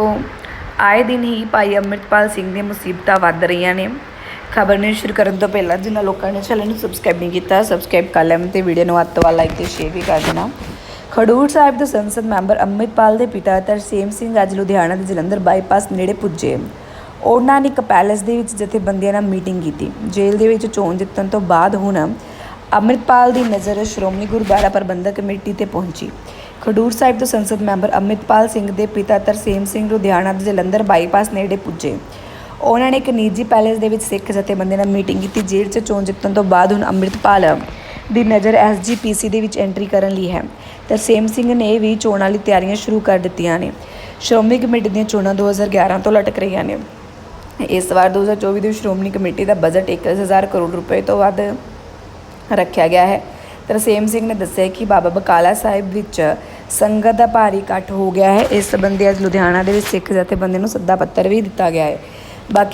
ਤੋਂ ਆਏ ਦਿਨ ਹੀ ਭਾਈ ਅੰਮ੍ਰਿਤਪਾਲ ਸਿੰਘ ਦੀਆਂ ਮੁਸੀਬਤਾਂ ਵੱਧ ਰਹੀਆਂ ਨੇ। ਖਬਰ ਨੂੰ ਸ਼ੁਰੂ ਕਰਨ ਤੋਂ ਪਹਿਲਾਂ ਜਿਨ੍ਹਾਂ ਲੋਕਾਂ ਨੇ ਚੈਨਲ ਨੂੰ ਸਬਸਕ੍ਰਾਈਬ ਨਹੀਂ ਕੀਤਾ ਸਬਸਕ੍ਰਾਈਬ ਕਰ ਲੈਣ ਤੇ ਵੀਡੀਓ ਨੂੰ ਵੱਧ ਤੋਂ ਵੱਧ ਲਾਈਕ ਤੇ ਸ਼ੇਅਰ ਵੀ ਕਰ ਦੇਣਾ। ਖਡੂਰ ਸਾਹਿਬ ਦੇ ਸੰਸਦ ਮੈਂਬਰ ਅੰਮ੍ਰਿਤਪਾਲ ਦੇ ਪਿਤਾ ਤਰਸੇਮ ਸਿੰਘ ਅੱਜ ਲੁਧਿਆਣਾ ਦੇ ਜਲੰਧਰ ਬਾਈਪਾਸ ਨੇੜੇ ਪੁੱਜੇ। ਉਹਨਾਂ ਨੇ ਇੱਕ ਪੈਲੇਸ ਦੇ ਵਿੱਚ ਜਥੇਬੰਦੀਆਂ ਨਾਲ ਮੀਟਿੰਗ ਕੀਤੀ। ਜੇਲ੍ਹ ਦੇ ਵਿੱਚ ਚੋਣ ਜਿੱਤਣ ਤੋਂ ਬਾਅਦ ਹੁਣ ਅੰਮ੍ਰਿਤਪਾਲ ਦੀ ਨਜ਼ਰ ਸ਼੍ਰੋਮਣੀ ਗੁਰਦੁਆਰਾ ਪ੍ਰਬੰਧਕ ਕਮੇਟੀ ਤੇ ਪਹੁੰਚੀ। ਖਡੂਰ ਸਾਹਿਬ ਤੋਂ ਸੰਸਦ ਮੈਂਬਰ ਅੰਮ੍ਰਿਤਪਾਲ ਸਿੰਘ ਦੇ ਪਿਤਾ ਤਰਸੇਮ ਸਿੰਘ ਲੁਧਿਆਣਾ ਦੇ ਜਲੰਧਰ ਬਾਈਪਾਸ ਨੇੜੇ ਪੁੱਜੇ। ਉਹਨਾਂ ਨੇ ਇੱਕ ਨਿੱਜੀ ਪੈਲੇਸ ਦੇ ਵਿੱਚ ਸਿੱਖ ਜਥੇਬੰਦੀ ਨਾਲ ਮੀਟਿੰਗ ਕੀਤੀ, ਜੇਲ੍ਹ 'ਚ ਚੋਣ ਜਿੱਤਣ ਤੋਂ ਬਾਅਦ ਹੁਣ ਅੰਮ੍ਰਿਤਪਾਲ ਦੀ ਨਜ਼ਰ ਐਸਜੀਪੀਸੀ ਦੇ ਵਿੱਚ ਐਂਟਰੀ ਕਰਨ ਲਈ ਹੈ। ਤਰਸੇਮ ਸਿੰਘ ਨੇ ਵੀ ਚੋਣਾਂ ਲਈ ਤਿਆਰੀਆਂ ਸ਼ੁਰੂ ਕਰ ਦਿੱਤੀਆਂ ਨੇ। ਸ਼੍ਰੋਮਣੀ ਕਮੇਟੀ ਦੀਆਂ ਚੋਣਾਂ 2011 ਤੋਂ ਲਟਕ ਰਹੀਆਂ ਨੇ। ਇਸ ਵਾਰ 2024 ਦੇ ਸ਼੍ਰੋਮਣੀ ਕਮੇਟੀ ਦਾ ਬਜਟ 1000 ਕਰੋੜ ਰੁਪਏ ਤੋਂ ਵੱਧ ਰੱਖਿਆ ਗਿਆ ਹੈ। ਤਰਸੇਮ ਸਿੰਘ ਨੇ ਦੱਸਿਆ ਕਿ ਬਾਬਾ ਬਕਾਲਾ ਸਾਹਿਬ ਵਿੱਚ ਸੰਗਤ ਦਾ ਭਾਰੀ ਇਕੱਠ ਹੋ ਗਿਆ ਹੈ। ਇਸ ਸੰਬੰਧੀ ਅੱਜ ਲੁਧਿਆਣਾ ਦੇ ਵਿੱਚ ਸਿੱਖ ਜਥੇਬੰਦੀ ਨੂੰ ਸੱਦਾ ਪੱਤਰ ਵੀ ਦਿੱਤਾ ਗਿਆ ਹੈ। ਬਾਕੀ